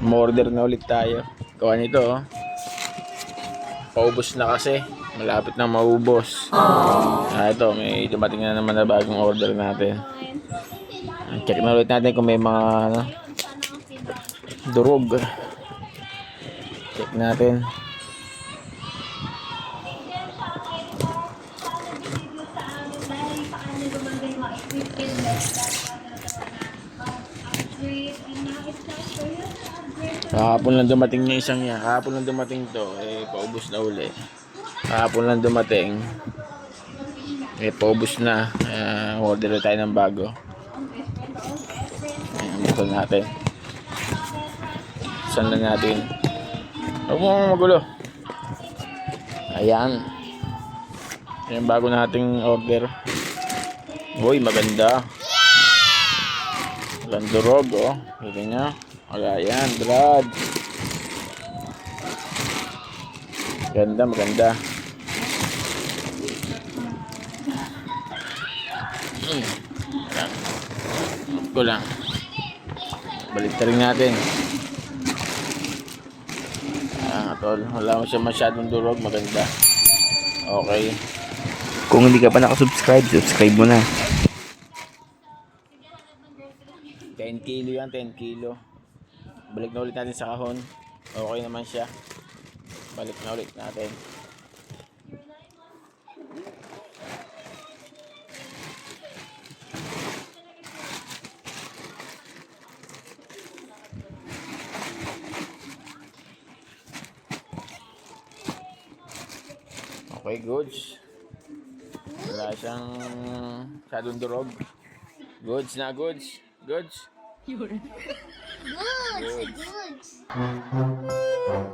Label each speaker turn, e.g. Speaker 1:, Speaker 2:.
Speaker 1: Umorder na ulit tayo. Gawa nito, oh. Paubos na kasi. Malapit na maubos. Ah, ito, may dumating na naman na bagong order natin. Check na ulit natin kung may mga ano, durog. Check natin. Kahapon lang dumating yung isang yan. Kahapon lang dumating to. Eh, paubos na uli. Kahapon lang dumating. Eh, paubos na. Uh, order tayo ng bago. Ayan, buksan natin. Buksan na natin. Huwag mo magulo. Ayan. Ayan, bago nating order. Uy, maganda. Landurog, oh. Kita niya. Wala Brad. Ganda, maganda. Hmm. Ko lang. Balik rin natin. Ah, tol. Wala mo siya masyadong durog. Maganda. Okay.
Speaker 2: Kung hindi ka pa nakasubscribe, subscribe mo na.
Speaker 1: 10 kilo yan, 10 kilo. Balik na ulit natin sa kahon. Okay naman siya. Balik na ulit natin. Okay, goods. Wala siyang masyadong durog. Goods na goods. Goods.
Speaker 3: 有人 good good